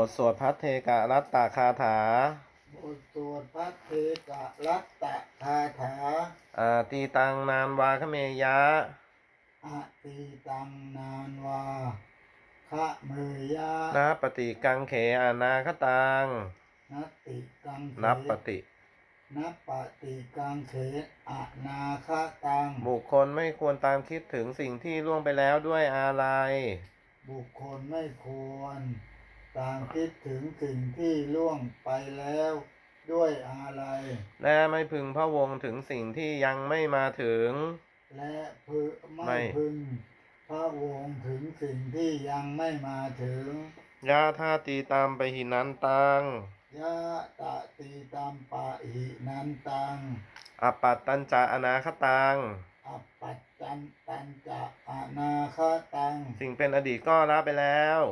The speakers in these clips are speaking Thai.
บทสวดพัทเทกะรัตตาคาถา บทสวดพระเทกะรัตตะคาถาอาตีตังนานวาคเมยะ อะตีตังนานวาคะเมยะนาปฏิกังเขอานาคตัง นัตติกังเขนับปฏิ นับปฏิกังเขอะนาคตัง บุคคลไม่ควรตามคิดถึงสิ่งที่ล่วงไปแล้วด้วยอะไร บุคคลไม่ควร ตามคิดถึงสิ่งที่ล่วงไปแล้วด้วยอะไร และไม่พึงพะวงถึงสิ่งที่ยังไม่มาถึง และพึไม่ไม่พึงพระวงถึงสิ่งที่ยังไม่มาถึงยาธาตีตามไปหินันตังยะตะตีตัมปะหินันตังอปัตตัญจะอนาคตังอปัจจันตันจะอนาคตัง สิ่งเป็นอดีตก็ละไปแล้ว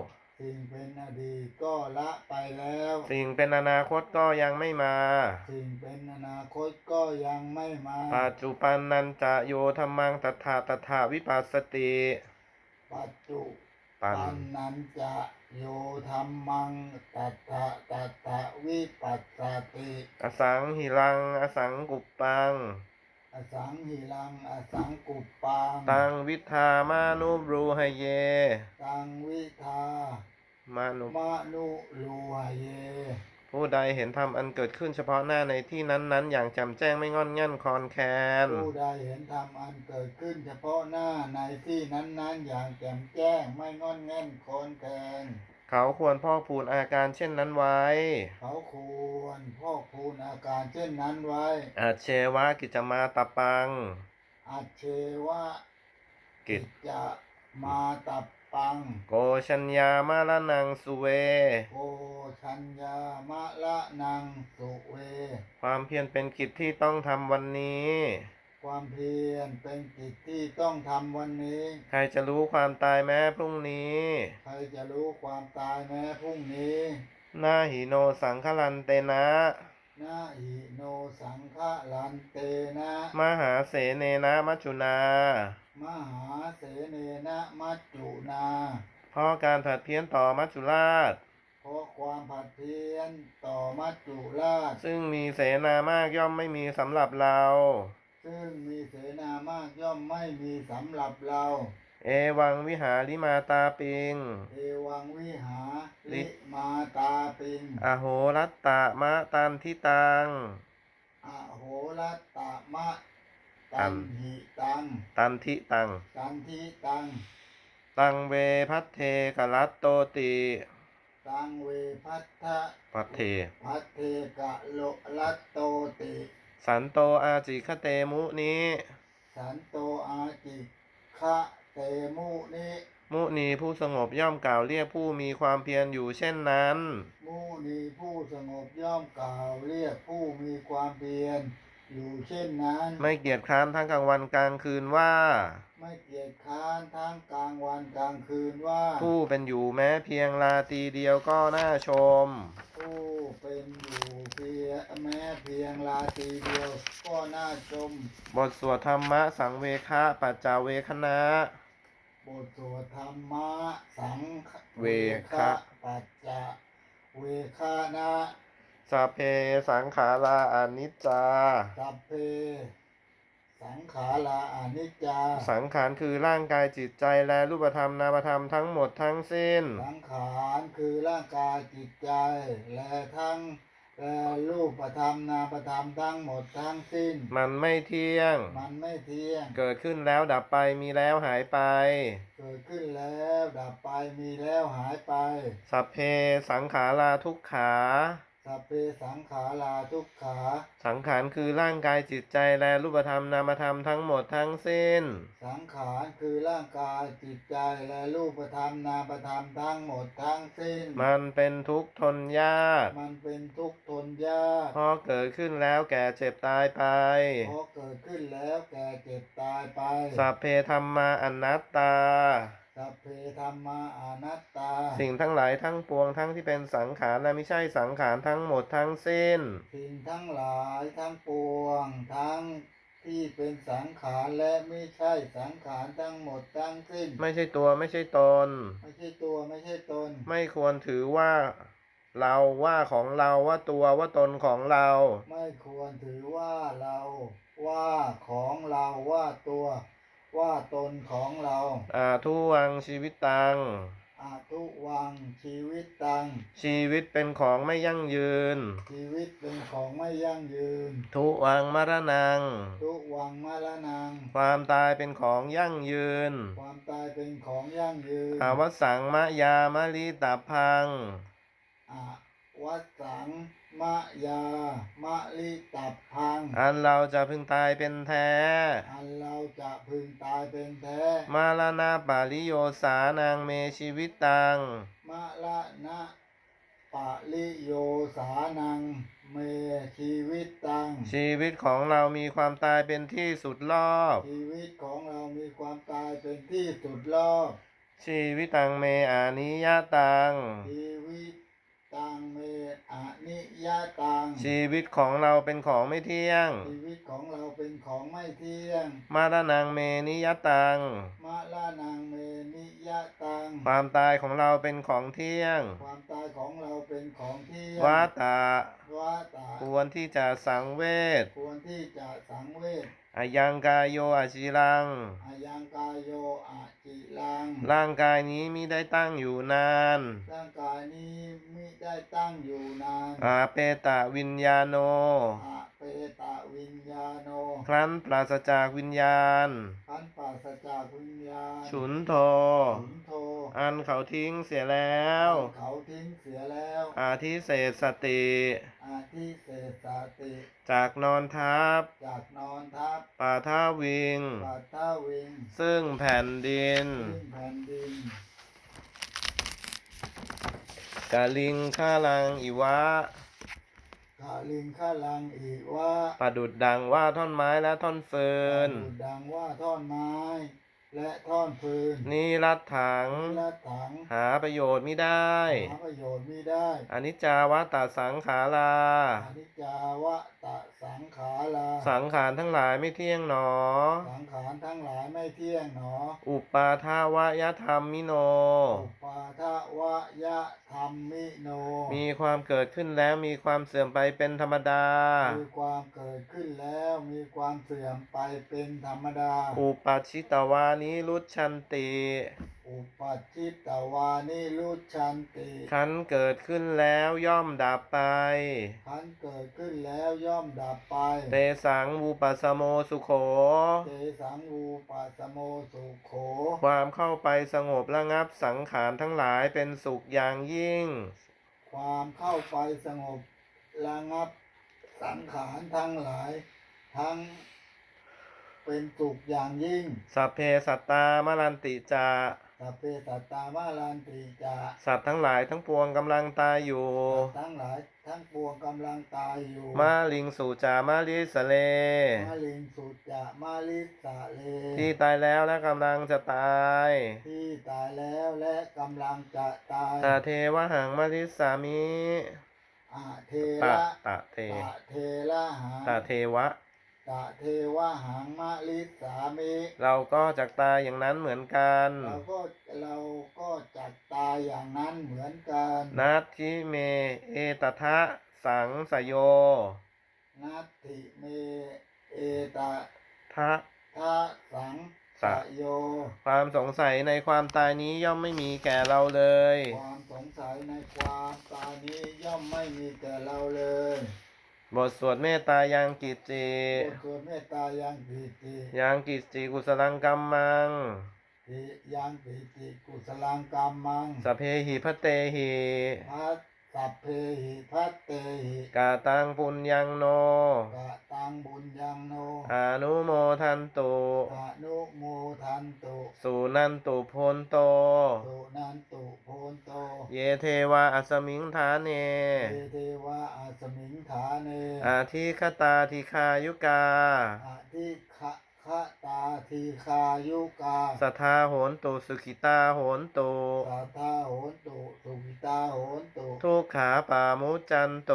สิ่งเป็นอดีตก็ละไปแล้ว สิ่งเป็นอนาคตก็ยังไม่มา สิ่งเป็นอนาคตก็ยังไม่มา ปัจจุปันนันจะโยธรรมังตถาตถาวิปัสสติ ปัจจุปันปันนันจะโยธรรมังตัตถะตัตถะวิปัสสติ อสังหิรัง อสังกุปปัง อสังหิรังอสังกุปปังตังวิธามานุบรูหเย ตังวิทามานุมนุลูหเย ผู้ใดเห็นธรรมอันเกิดขึ้นเฉพาะหน้าในที่นั้นๆ อย่างแจำแจ้งไม่งอนงั่นคลอนแคลนผู้ใดเห็นธรรมอันเกิดขึ้นเฉพาะหน้าในที่นั้นๆ อย่างแจ่มแจ้งไม่งอนแง่นโคนแทน เขาควรพอกพูนอาการเช่นนั้นไว้ เขาควรพอกพูนอาการเช่นนั้นไว้ อาเชวะกิจมาตปังอัจเชวะกิจจะมาตับปัง โกชัญญามาละนังสุเว โกชัญญามะละนังสุเว ความเพียรเป็นกิจที่ต้องทำวันนี้ ความเพียรเป็นกิจที่ต้องทำวันนี้ ใครจะรู้ความตายแม้พรุ่งนี้ ใครจะรู้ความตายแม้พรุ่งนี้นาหิโนสังคลันเตนะนาหิโนสังฆลันเตนะ มหาเสเนนะมัจจุนา มหาเสเนนะมัจจุนาเพราะการผัดเพี้ยนต่อมัจจุราชเพราะความผัดเพี้ยนต่อมัจจุราช ซึ่งมีเสนามากย่อมไม่มีสำหรับเรา ซึ่งมีเสนามากย่อมไม่มีสำหรับเรา เอวังวิหาริมาตาปิง เอวังวิหาลิลิมาตาปิง อโหรัตตะมะตันทิตัง อโหรัตตมะตันหิตัง ตันทิตัง ตันทิตัง ตังเวพัทเทกรัตโตติตังเวพัทธะพัทเท พัทเทกะโลรัตโตติ สันโตอาจิคเตมุนิสันโตอาจิคะเตมุนิมุนีผู้สงบย่อมกล่าวเรียกผู้มีความเพียรอยู่เช่นนั้น มุนีผู้สงบย่อมกล่าวเรียกผู้มีความเพียรอยู่เช่นนั้น ไม่เกียจคร้านทั้งกลางวันกลางคืนว่า ไม่เกียจค้านทั้งกลางวันกลางคืนว่า ผู้เป็นอยู่แม้เพียงลาตรีเดียวก็น่าชม ผู้เป็นอยู่เพียงแม้เพียงลาตรีเดียวก็น่าชมบทสวดธรรมะสังเวคะปัจจาเวคณะ บทสวดธรรมะสังฆเวคะ ปัจจะเวคานะสัพเพสังขาราอนิจจา สัพเพ สังขาราอนิจจา สังขารคือร่างกายจิตใจและรูปธรรมนามธรรมทั้งหมดทั้งสิ้น สังขารคือร่างกายจิตใจและทั้งและรูปธรรมนามธรรมทั้งหมดทั้งสิ้น มันไม่เที่ยง มันไม่เที่ยง เกิดขึ้นแล้วดับไปมีแล้วหายไป เกิดขึ้นแล้วดับไปมีแล้วหายไป สัพเพสังขาราทุกขา สัพเพสังขาราทุกขา สังขารคือร่างกายจิตใจและรูปธรรมนามธรรมทั้งหมดทั้งสิ้น สังขารคือร่างกายจิตใจและรูปธรรมนามธรรมทั้งหมดทั้งสิ้น มันเป็นทุกข์ทนยาก มันเป็นทุกข์ทนยากเพราะเกิดขึ้นแล้วแก่เจ็บตายไปเพราะเกิดขึ้นแล้วแก่เจ็บตายไป สัพเพธรรมาอนัตตา สัพเพธรรมาอานัตตา สิ่งทั้งหลายทั้งปวงทั้งที่เป็นสังขารและไม่ใช่สังขารทั้งหมดทั้งสิ้น สิ่งทั้งหลายทั้งปวงทั้งที่เป็นสังขารและไม่ใช่สังขารทั้งหมดทั้งสิ้น ไม่ใช่ตัวไม่ใช่ตน ไม่ใช่ตัวไม่ใช่ตน ไม่ควรถือว่าเราว่าของเราว่าตัวว่าตนของเรา ไม่ควรถือว่าเราว่าของเราว่าตัว ว่าตนของเราอาทุวังชีวิตตังอาทุวังชีวิตตัง ชีวิตเป็นของไม่ยั่งยืน ชีวิตเป็นของไม่ยั่งยืน ทุวังมรณัง ทุวังมรณัง ความตายเป็นของยั่งยืน ความตายเป็นของยั่งยืนอาวสังมะยามะลิตาพังอาวัสสัง มะยามะลิตับพัง อันเราจะพึงตายเป็นแท้ อันเราจะพึงตายเป็นแท้ มาลนาปาลิโยสานางเมชีวิตตัง มะละนะปะลิโยสานังเมชีวิตตัง ชีวิตของเรามีความตายเป็นที่สุดรอบ ชีวิตของเรามีความตายเป็นที่สุดรอบ ชีวิตตังเมอานิยตัง ชีวิต ตังเมอะนิยตัง ชีวิตของเราเป็นของไม่เที่ยง ชีวิตของเราเป็นของไม่เที่ยง มาลนังเมนิยตังมะละนังเมนิยตัง ความตายของเราเป็นของเที่ยง ความตายของเราเป็นของเที่ยงวาตาว่าตาควรที่จะสังเวช ควรที่จะสังเวช อายังกายโยอาชิรัง อายังกายโยอาจิลัง ร่างกายนี้มิได้ตั้งอยู่นาน ร่างกายนี้มิได้ตั้งอยู่นาน อาเปตะวิญญาโน อาเปตะวิญญาโน ครั้นปราศจากวิญญาณขันปราศจากวิญญาณ ฉุนโทขุนโท อันเขาทิ้งเสียแล้ว เขาทิ้งเสียแล้ว อาทิเศษสติ อาทิเศษสติ จากนอนทับจากนอนทับป่าท่าวิง ปัตตาวิงซึ่งแผ่นดินขึ้นแผ่นดินกาลิงข้าลังอิวะ กาลิงข้าลังอีกว่าประดุดดังว่าท่อนไม้และท่อนเฟินดูดังว่าท่อนไม้ และท่อนฟืนนี่รัดถังและถัง หาประโยชน์ไม่ได้ หาประโยชน์ไม่ได้อนิจจาวตาสังขาราอนิจจาวะ ตะสังขาราสังขารทั้งหลายไม่เที่ยงหนอ สังขารทั้งหลายไม่เที่ยงหนอ อุปาทาวะยธรรมมิโน อุปาทวะยะธรรมมิโน มีความเกิดขึ้นแล้วมีความเสื่อมไปเป็นธรรมดา มีความเกิดขึ้นแล้วมีความเสื่อมไปเป็นธรรมดา อุปัชชิตวานิรุชันติ อุปัชชิตวานิรุชันติ ขันเกิดขึ้นแล้วย่อมดับไป ขันเกิดขึ้นแล้วย่อมดับไป เตสังวูปัสสโมสุโข เตสังวูปัสสโมสุโข ความเข้าไปสงบระงับสังขารทั้งหลายเป็นสุขอย่างยิ่ง ความเข้าไปสงบระงับสังขารทั้งหลายทั้งเป็นสุขอย่างยิ่ง สัพเพสัตตามรันติจา สัพเพสัตตามาลันติจะสัตว์ทั้งหลายทั้งปวงกำลังตายอยู่สัตว์ทั้งหลายทั้งปวงกำลังตายอยู่ มาลิงสู่จามาลิสเล มาลิงสุจะมาลิสาเล ที่ตายแล้วและกำลังจะตาย ที่ตายแล้วและกำลังจะตายตาเทวหังมาลิสามิอาเทตะระตะเทตะเทระหังตาเทวะ ตะเทวะหังมะลิสามิเราก็จากตายอย่างนั้นเหมือนกันเราก็เราก็จัดตายอย่างนั้นเหมือนกันนัตทิเม เอตทะสังสโยนัตถิเม เอตะทะทะสังสะโย ความสงสัยในความตายนี้ย่อมไม่มีแก่เราเลย ความสงสัยในความตายนี้ย่อมไม่มีแก่เราเลย บทสวดเมตตายังกิจจิบทสวดเมตตายังปิติยังกิจจิกุศลังกัมมังติยังปิติกุศลังกรรมังสพเพหิพเตหิพั สสัพเพหิพัตเตหิกาตังปุญญังโนกะตังบุญยังโนอนุโมทันตุอนุโมทันตุสุนันตุพลโต สุนันตุโพนโต เยเทวาอัสมิงฐานเนเทเทวะอาสมิงฐาเนอาทิคตาทิคายุกาอาทิขะ คะตาทีคายุกาสัทธาโหนตุสุขิตาโหนตุสาธาโหนตุสุขิตาโหนตุทุทุกขาปามุจจันโต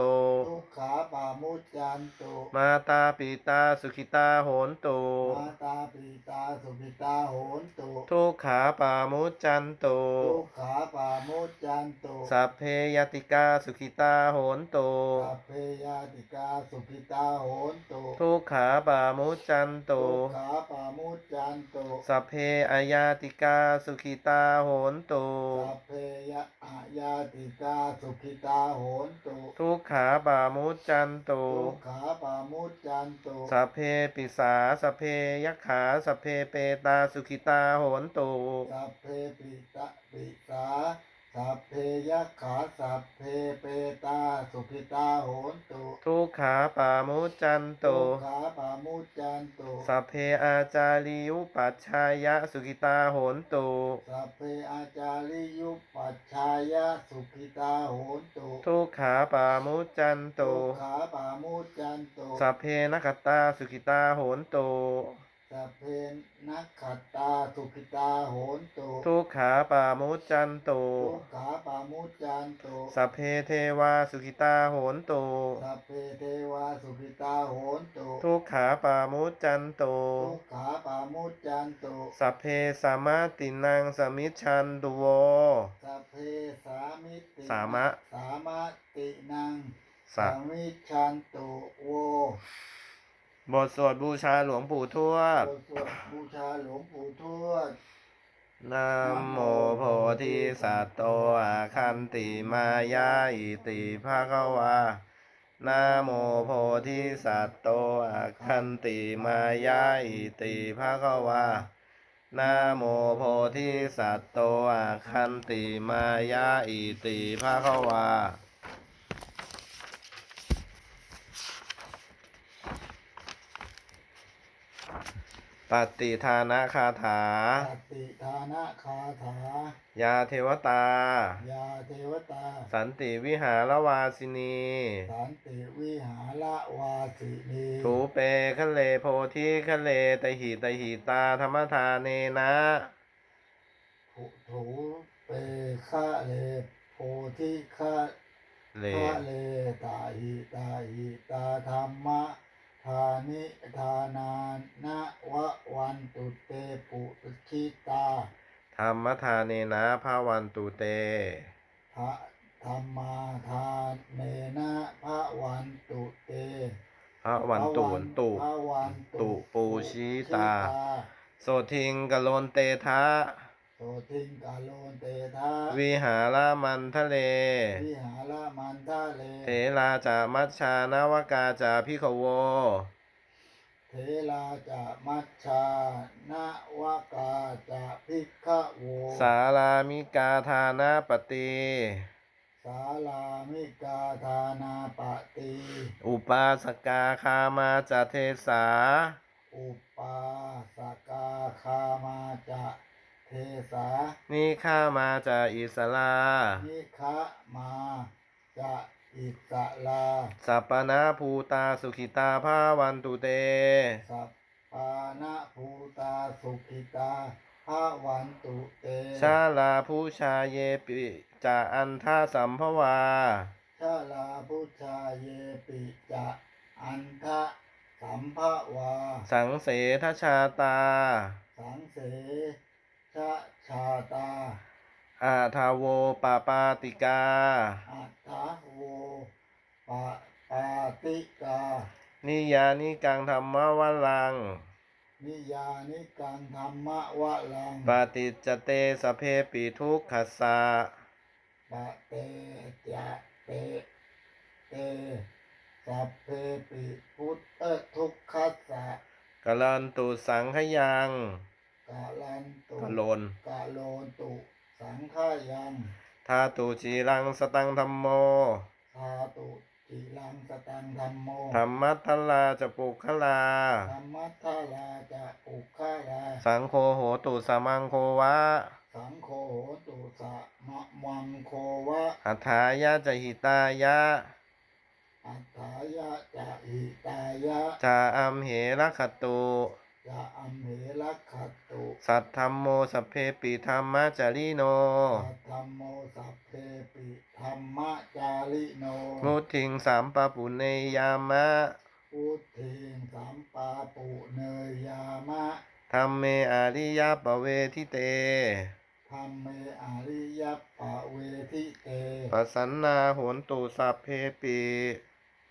ทุกขาปามุจจันตุมาตาปิตาสุขิตาโหนตุมาตาปิตาสุปิตาโหนตุทุกขาปามุจจันโตทุกขาปามุจจันตุสัพเพยติกาสุขิตาโหนตุสัพเพยาติกาสุปิตาโหนตุทุกขาปามุจจันโตทุกขาปามุจจันตุสัพเพอายาติกาสุขิตาโหนตุสัพเพยะอายาติกาสุขิตาโหนตุ ทุกขาปามุจจันโตทุกขาปามุจจันตุสัพเพปิสาสัพเพยักขาสัพเพเปตาสุขิตาโหนตุสัพเพปิตะปิสา สัพเพยักขาสัพเพเปตาสุขิตาโหนตุทุกขาปามุจจันโตทุกขาปามุจจันตุสัพเพอาจาริยุปัชชายะสุขิตาโหนตุ สัพเพอาจาริยุปัชชายะสุขิตาโหนตุทุกขาปามุจจันโตทุกขาปามุจจันตุสัพเพนักขตาสุขิตาโหนตุ สัพเพนักขัตตาสุขิตาโหนตุทุกขาปามุจจันโตทุกขาปามุจจันตุสัพเพเทวาสุขิตาโหนตุสัพเพเทวาสุขิตาโหนตุทุกขาปามุจจันโตทุกขาปามุจจันตุสัพเพสามาตินังสมิชชันตุโวสัพเพสามิติสามะสามะตินังสัสามิชันตุโว บทสวดบูชาหลวงปู่ทวด บทสวดบูชาหลวงปู่ทวดนะโมโพธิสัตว์โตอาคันติมายาอิติภะคะวานะโมโพธิสัตว์โตอาคันติมายาอิติภะคะวานะโมโพธิสัตว์โตอาคันติมายาอิติภะคะวา ปฏิทานะคาถา ปฏิทานะคาถา ยาเทวตา ยาเทวตา สันติวิหารวาสินี สันติวิหารวาสินี ถูเปคะเลโพธิคะเลตหิตหิตาธรรมทานเนนะถูถูเปฆะเลโพธิฆะเลฆะเลตาหิตาหิตาธรรมะ ทานิทานานะวะวันตุเตปุชิตาธรรมทานเนนะภาวันตุเตพระธรรมาทานเนนะพระวันตุเตภาวันตุนตุพระวันตุปูชิตา โสทิงกะโลนเตทะ โสทิงกาโลนเตทะวิหารมันทะเล วิหารมันทะเลเทลาจามัชชานาวกาจาพิขโว เทลาจะมัชชานะวกาจะพิกขโวสารามิกาธานาปฏิสาลามิกาธานาปติอุปาสกาคามาจเทสา อุปาสกาคามาจะ เทสานี่ข้ามาจากอิสลานิคะมาจะอิสลาสัปปนาภูตาสุขิตาภาวันตุเต สัปปานะภูตาสุขิตาภาวันตุเต ชาลาผู้ชาเยปิจาอันทาสัมภวา ชาลาพุชาเยปิจะอันทะสัมภวา สังเสทชาตา สังเสชะชาตา อาทาโวปาปาติกา อัตถาโวปะปาติกา นิยานิกังธรรมวลัง นิยานิกังธรรมวะลังปฏิจจเตสพเพปิทุกขสสะปะเตจะเตเตสัพเพปิพุทธทุกขัสสะกลันตุสังขยังกาลันตุกะโลนกาโลนตุ สังฆายังทาตุจีรังสตังธรรมโมสาตุจิลังสตังธรรมโมธรรมัทธลาจะปุคลาธรรมัทธาลาจะปุคาลา สังโฆโหตุสมังโควะสังโฆโหตุสะมะมังโควะอัฏฐายะจะหิตายะอัฏฐายะจะอิตายะจาอัมเหระขตุ จะอัมเหลักขัตตุ สัทธัมโมสัพเพปิธรรมจาริโน สัทธัมโมสัพเพปิธรรมจาริโน มุทิงสามปะปุเนยามะพุทธิงสัมปาปุเนยยามะธรรมเมอาริยปเวทิเตธรรมเมอริยปะเวทิเตปัสสันนาโหนตุสัพเพปิ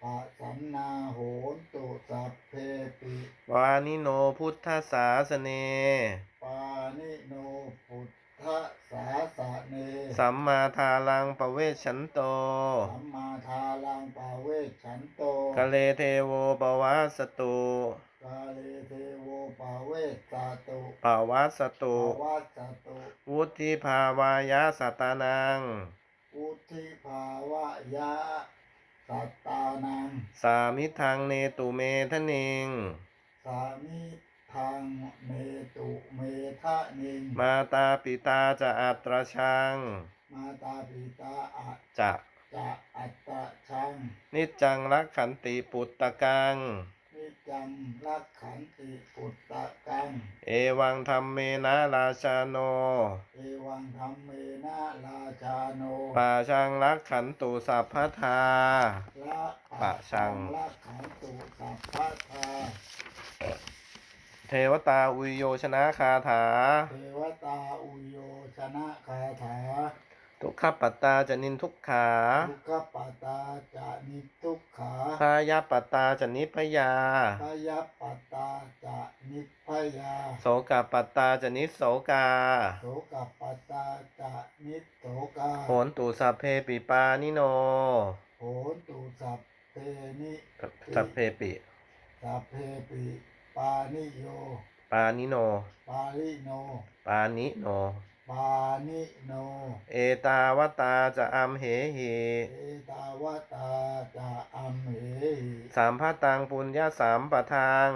ปะสันนาโหนตุสัพเพปิ วานิโนพุทธศาสเนปา นิโนพุทธสาสะเน สัมมาทาลังปเวชฉันโต สัมมาทาลังปาเวชฉันโตกะเลเทโวปวาสตุกาเลเทโวปาเวสสตุปวาสตุปาวัสสตุวุธิภาวายาสตานังอุทิภาวะยะสัตตานัง สามิทังเนตุเมทะนิงสามิ ทางเมตุเมทะนิงมาตาปิตาจะอัตราชัง มาตาปิตาอะจะจะอัตตะชัง นิจจังรักขันติปุตตะกัง นิจังรักขันติปุตตะกัง เอวังธรรมเมนะราชาโน เอวังธรรมเมนะราชาโนปาชังรักขันตุสัพพทาละปะชังรักขันตุสัพพะทา เทวตาอุยโยชนะคาถา เทวตาอุโยชนะคาถา ทุกขปัตตาจะนินทุกขา ทุกขปตาจะนิทุกขาพายาปัตตาจะนิพยา พยปตาจะนิพยา โสกปัตตาจะนิโสกา โสกปตาจะนิโสกาโหนตุสัพเพปิปานิโน โหนตุสัพเพนิ สัพเพปิ สัพเพปิ ปานิโย ปานิโน ปาลิโน ปานิโน ปานิโน เอตาวตาจะอัมเหหิเอตาวตาจะอัมเหหิสามพาตังปุญญาสามปะทาง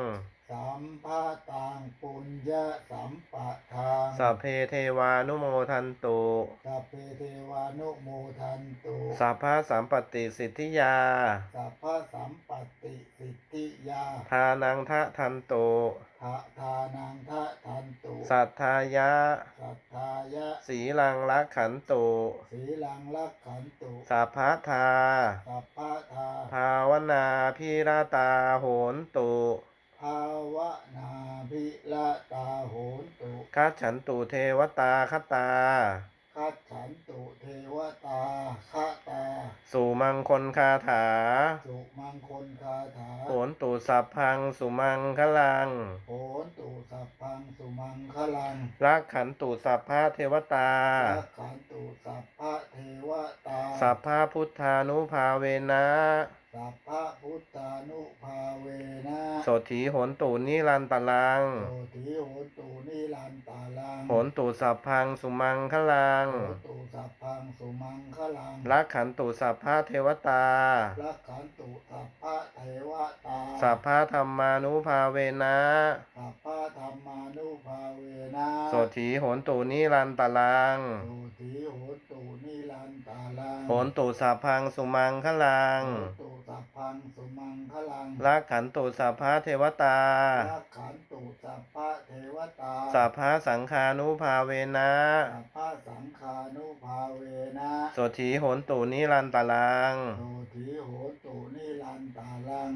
สัมภาตังปุญญสัมปะทางสัพเพเทวานุโมทันตุสัพเพเทวานุโมทันตุสัพพะสัมปติสิทธิยาสัพพะสัมปติสิทธิยาทานังทะทันตุทะทานังทะทันตุสัทธายะสัทธายะสีลังลักขันตุสีลังลักขันตุสัพพะทาสัพพะทาภาวนาพิราตาโหนตุภาวนาภิละตาโหนตุคัจฉันตุเทวตาคตาคัดฉันตุเทวตาคตา สุมังคลคาถา สุมังคลคาถาโหนตุสัพพังสุมังคลังโหนตุสัพพังสุมังคลัง รักขันตุสัพพะเทวตาสักขันตุสัพพะเทวตา สัพพะพุทธานุภาเวนะ สัพพะพุทธานุภาเวนะโสถีโหนตุนิรันตลังโสติโหนตุนิรันตาลังโหนตุสัพพังสุมังคลังโหนตุสัพพังสุมังคลังรักขันตุสัพพะเทวตารักขันตุสัพพะเทวตาสัพพะธรรมานุภาเวนะสัพพะธรรมานุภาเวนะโสถีโหนตุนิรันตลังโสติโหนตุนิรันตาลังโหนตุสัพพังสุมังคลังโหนตุสัพพังสุมังคลังรักขันตุสัพพะเทวตารักขันตุสัพพะเทวตาสัพพะสังฆานุภาเวนะสัพพะสังฆานุภาเวนะโสถีโหนตุนิรันตลังโสติโหนตุนิรันตาลัง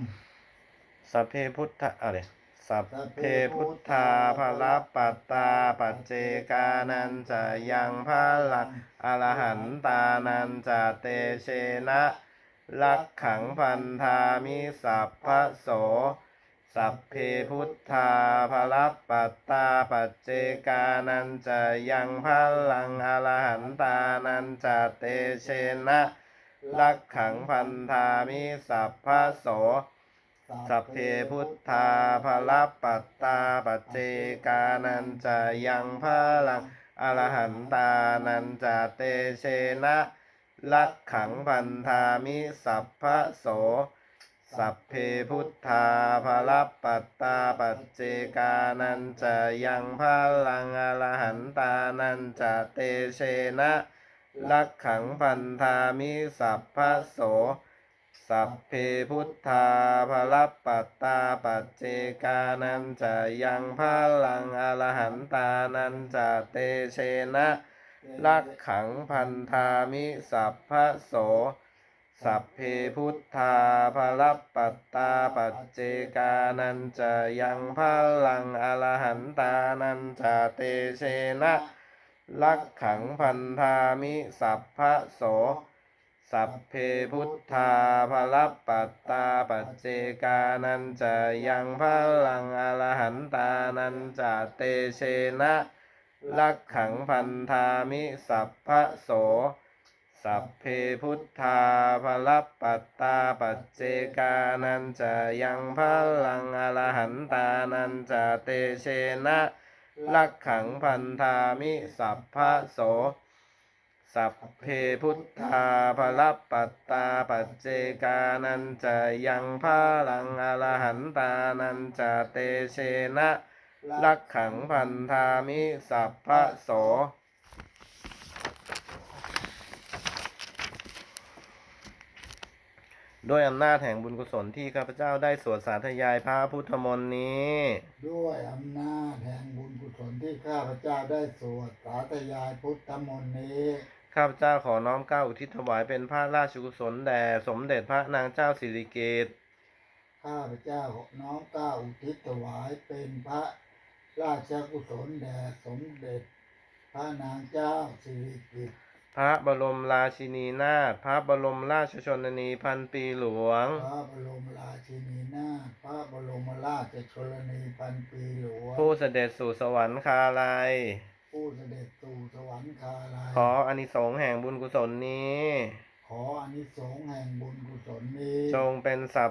สัพเพพุทธะอะไรสัพเพพุทธาภาลปัตตาปัจเจกานันจะยังพาลังอรหันตานันจะเตเชนะ ลักขังพันธามิสัพพะโส สัพเพพุทธาภาลปัตตาปัจเจกานันจะยังพลังอรหันตานันจะเตเชนะลักขังพันธามิสัพพะโส สัพเพพุทธาภลปัตตาปัจเจกานันจะยังพลังอรหันตานันจะเตเชนะ ลักขังพันธามิสัพพะโส สัพเพพุทธาภลปัตตาปัจเจกานันจะยังพลังอรหันตานันจะเตเชนะลักขังพันธามิสัพพะโส สัพเพพุทธาภลัปปัตตาปัจเจกานันจะยังพลังอรหันตานันจะเตเชนะ ลักขังพันธามิสัพพะโส สัพเพพุทธาภลัปปัตตาปัจเจกานันจะยังพลังอรหันตานันจะเตเชนะลักขังพันธามิสัพพะโส สัพเพพุทธาภลัปปัตตาปัจเจกานันจะยังพลังอรหันตานันจะเตเชนะ ลักขังพันธามิสัพพะโส สัพเพพุทธาภลัปัตตาปัจเจกานันจะยังพลังอรหันตานันจะเตเชนะลักขังพันธามิสัพพะโส สัพเพพุทธาภลัปปัตตาปัจเจกานันจะยังพลังอรหันตานันจะเตเชนะ ลักขังพันธามิสัพพะโสด้วยอำนาจแห่งบุญกุศลที่ข้าพเจ้าได้สวดสาธยายพระพุทธมนต์นี้ ด้วยอำนาจแห่งบุญกุศลที่ข้าพเจ้าได้สวดสาธยายพุทธมนต์นี้ ข้าพเจ้าขอน้อมเกล้าอุทิศถวายเป็นพระราชกุศลแด่สมเด็จพระนางเจ้าสิริกิติ์ข้าพเจ้าน้อมเกล้าอุทิศถวายเป็นพระ ราชกุศลแด่สมเด็จ พระนางเจ้าสิริกิติ์พระบรมราชินีนาถพระบรมราชชนนีพันปีหลวง พระบรมราชินีนาถพระบรมราชชนนีพันปีหลวง ผู้เสด็จสู่สวรรคาลัยผู้เสด็จสู่สวรรคาลัยขออานิสงส์แห่งบุญกุศลนี้ ขออานิสงส์แห่งบุญกุศลนี้ จงเป็นสัพ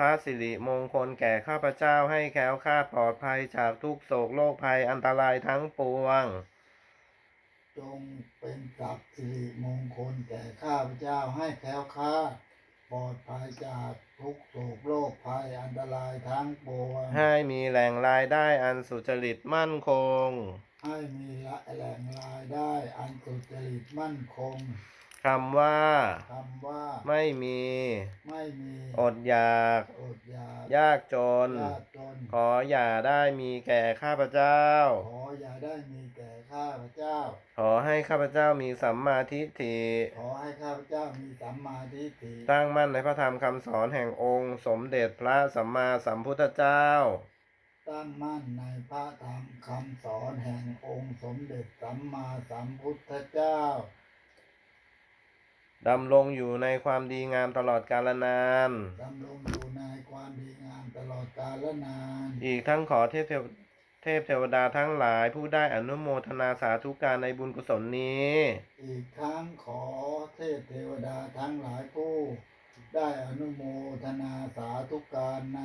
พระสิริมงคลแก่ข้าพเจ้าให้แคล้วคลาดปลอดภัยจากทุกโศกโรคภัยอันตรายทั้งปวง จงเป็นสัพสิริมงคลแก่ข้าพเจ้าให้แคล้วคลาดปลอดภัยจากทุกโศกโรคภัยอันตรายทั้งปวง ให้มีแหล่งรายได้อันสุจริตมั่นคง ให้มีละแหล่งรายได้อันสุจริตมั่นคง คำว่า คำว่า ไม่มี ไม่มีอดอยาก อดอยากยากจน ยากจน ขออย่าได้มีแก่ข้าพเจ้า ขออย่าได้มีแก่ข้าพเจ้า ขอให้ข้าพเจ้ามีสัมมาทิฏฐิ ขอให้ข้าพเจ้ามีสัมมาทิฏฐิ ตั้งมั่นในพระธรรมคำสอนแห่งองค์ สมเด็จพระสัมมาสัมพุทธเจ้า ตั้งมั่นในพระธรรมคำสอนแห่งองค์สมเด็จสัมมาสัมพุทธเจ้า ดำรงอยู่ในความดีงามตลอดกาลนาน ดำรงอยู่ในความดีงามตลอดกาลนาน อีกทั้งขอเทพเทวเทพเทวดาทั้งหลายผู้ได้อนุโมทนาสาธุการในบุญกุศลนี้ อีกทั้งขอเทพเทวดาทั้งหลายผู้ ได้อนุโมทนาสาธุการใน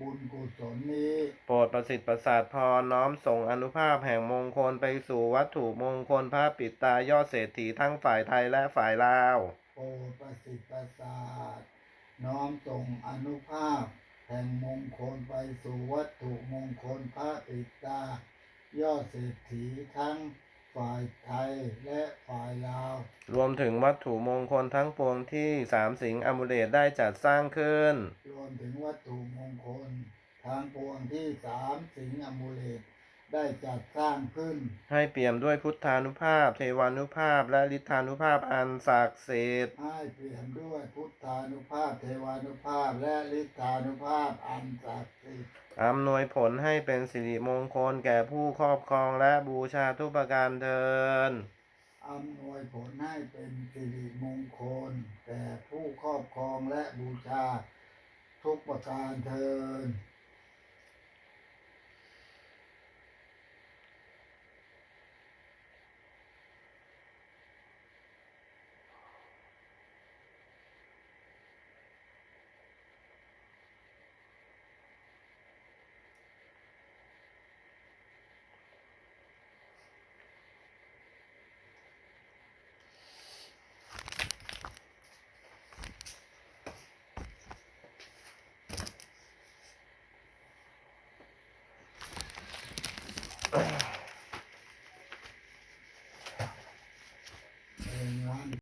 บุญกุศลนี้ โปรดประสิทธิ์ประสาทพรน้อมส่งอนุภาพแห่งมงคลไปสู่วัตถุมงคลพระปิดตายอดเศรษฐีทั้งฝ่ายไทยและฝ่ายลาว โปรดประสิทธิ์ประสาทน้อมส่งอนุภาพ แห่งมงคลไปสู่วัตถุมงคลพระปิตายอดเศรษฐีทั้ง ฝ่ายไทยและฝ่ายลาว รวมถึงวัตถุมงคลทั้งปวงที่สามสิงห์อมูเลตได้จัดสร้างขึ้น รวมถึงวัตถุมงคลทางปวงที่สามสิงห์อมูเลตได้จัดสร้างขึ้น ให้เปี่ยมด้วยพุทธานุภาพ เทวานุภาพ และฤทธานุภาพอันศักดิ์สิทธิ์ให้เปลี่ยนด้วยพุทธานุภาพ เทวานุภาพ และฤทธานุภาพอันศักดิ์สิทธิ์ อำนวยผลให้เป็นสิริมงคลแก่ผู้ครอบครองและบูชาทุกประการเทินอำนวยผลให้เป็นสิริมงคลแก่ผู้ครอบครองและบูชาทุกประการเทิน